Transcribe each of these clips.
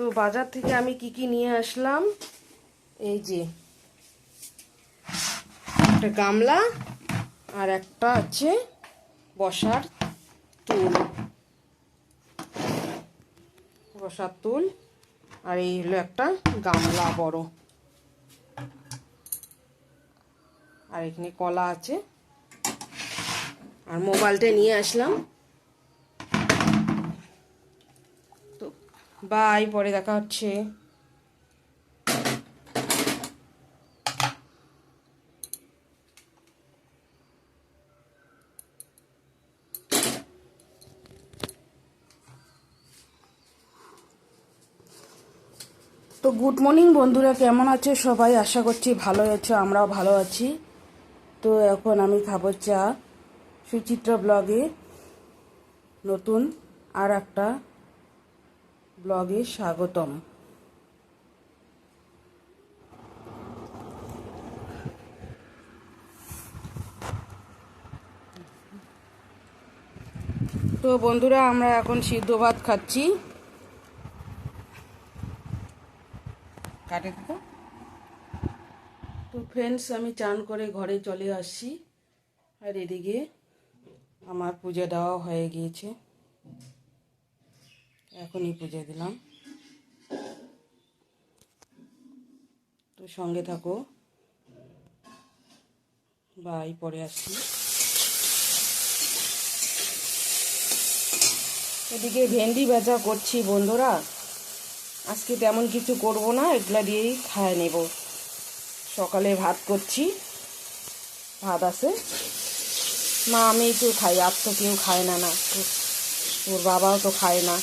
তো বাজার থেকে আমি কি কি নিয়ে আসলাম? এই যে, একটা গামলা আর একটা আছে বসার তুল। বসার তুল আর এই হলো একটা গামলা বড়। আর এখানে কলা আছে। আর মোবাইলটা নিয়ে আসলাম। বাই পরে দেখা হচ্ছে। তো গুড মর্নিং বন্ধুরা, কেমন আছো সবাই? আশা করছি ভালো আছো, আমরাও ভালো আছি। তো এখন আমি খাব চা, সুচিত্রা ব্লগে নতুন আর একটা ব্লগে স্বাগতম। তো বন্ধুরা আমরা এখন সিদ্ধ ভাত খাচ্ছি। কাটে তো তো ফ্রেন্ডস আমি চান করে ঘরে চলে আসছি। আর এদিকে আমার পূজা দেওয়া হয়ে গিয়েছে। এখনই পূজা দিলাম। তো সঙ্গে থাকো। বাই, পরে আসছি। এদিকে ভেন্ডি ভাজা করছি বন্ধুরা। আজকে তেমন কিছু করব না, এগুলা দিয়েই খায় নেব। সকালে ভাত করছি। ভাত আছে। মা, আমি তো খাই, আর তো কেউ খায় না না। তোর বাবাও তো খায় না।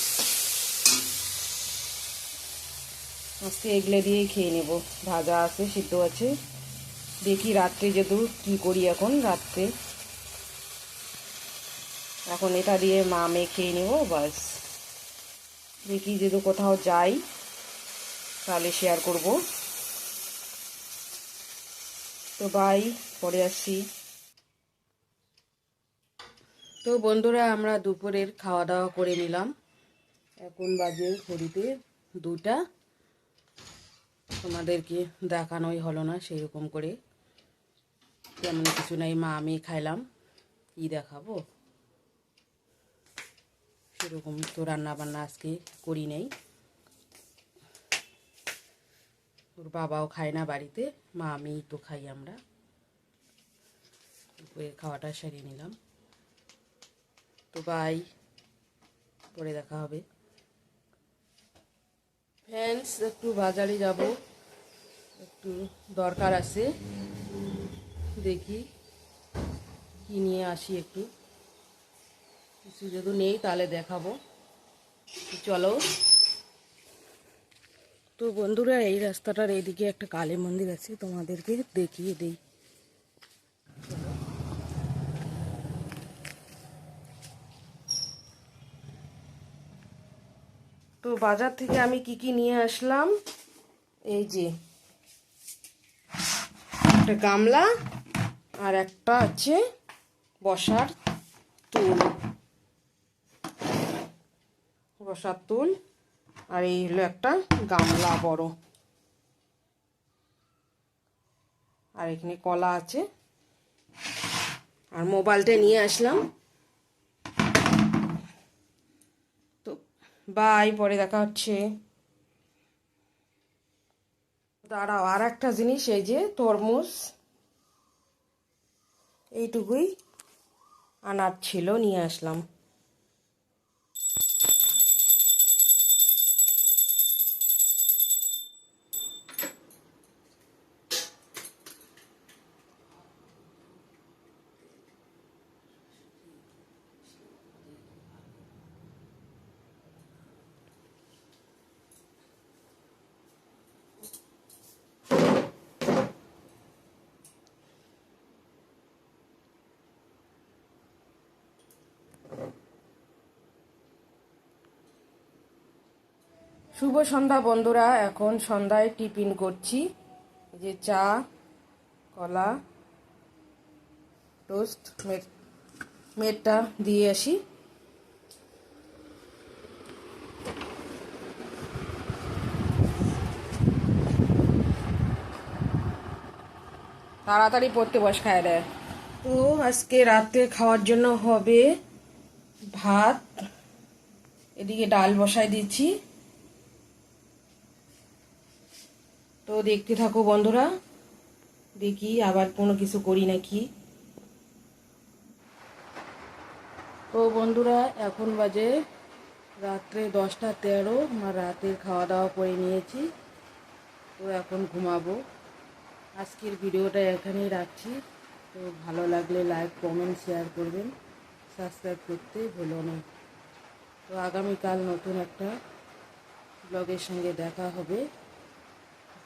আজকে এগুলো দিয়েই খেয়ে নেব। ভাজা আছে, সিদ্ধ আছে। দেখি রাত্রে যেহেতু কী করি এখন রাত্রে। এখন এটা দিয়ে মা মেয়ে খেয়ে নেব বাস দেখি যদি কোথাও যাই, তাহলে শেয়ার করব। তো বাই পরে আসছি। তো বন্ধুরা, আমরা দুপুরের খাওয়া দাওয়া করে নিলাম। এখন বাজে ঘড়িতে দুটা। তোমাদেরকে দেখানোই হলো না সেই রকম করে। তেমন কিছু নাই, মা আমি খাইলাম। কি দেখাবো? সেরকম তো রান্না বান্না আজকে করি নেই। ওর বাবাও খায় না বাড়িতে, মা আমি তো খাই আমরা। খাওয়াটা সারিয়ে নিলাম। তো বাই পরে দেখা হবে। ফ্রেন্ডস একটু বাজারে যাব। একটু দরকার আছে। দেখি কি নিয়ে আসি একটু। কিছু যদি নেই, তাহলে দেখাবো। চলো। তো বন্ধুরা, এই রাস্তাটার এইদিকে একটা কালী মন্দির আছে, তোমাদেরকে দেখিয়ে দিই। তো বাজার থেকে আমি কি কি নিয়ে আসলাম? এই যে, একটা গামলা আর একটা আছে বসার তুল। বসার তুল আর এই হলো একটা গামলা বড়। আর এখানে কলা আছে। আর মোবাইলটা নিয়ে আসলাম। বাই পরে দেখা হচ্ছে। দাঁড়াও আর একটা জিনিস, এই যে তরমুজ। এইটুকুই আনার ছিল, নিয়ে আসলাম। শুভ সন্ধ্যা বন্ধুরা, এখন সন্ধ্যায় টিফিন করছি। যে চা, কলা, টোস্ট মেটটা দিয়ে আসি। তাড়াতাড়ি পড়তে বস, খায় দেয় তো আজকে রাতে খাওয়ার জন্য হবে ভাত, এদিকে ডাল বসায় দিচ্ছি। তো দেখতে থাকো বন্ধুরা। দেখি আবার কোনো কিছু করি নাকি। তো বন্ধুরা, এখন বাজে রাত্রে দশটা তেরো। আমার রাতের খাওয়া দাওয়া করে নিয়েছি। তো এখন ঘুমাবো। আজকের ভিডিওটা এখানেই রাখছি। তো ভালো লাগলে লাইক, কমেন্ট, শেয়ার করবেন। সাবস্ক্রাইব করতে ভুলো না। তো আগামীকাল নতুন একটা ব্লগের সঙ্গে দেখা হবে।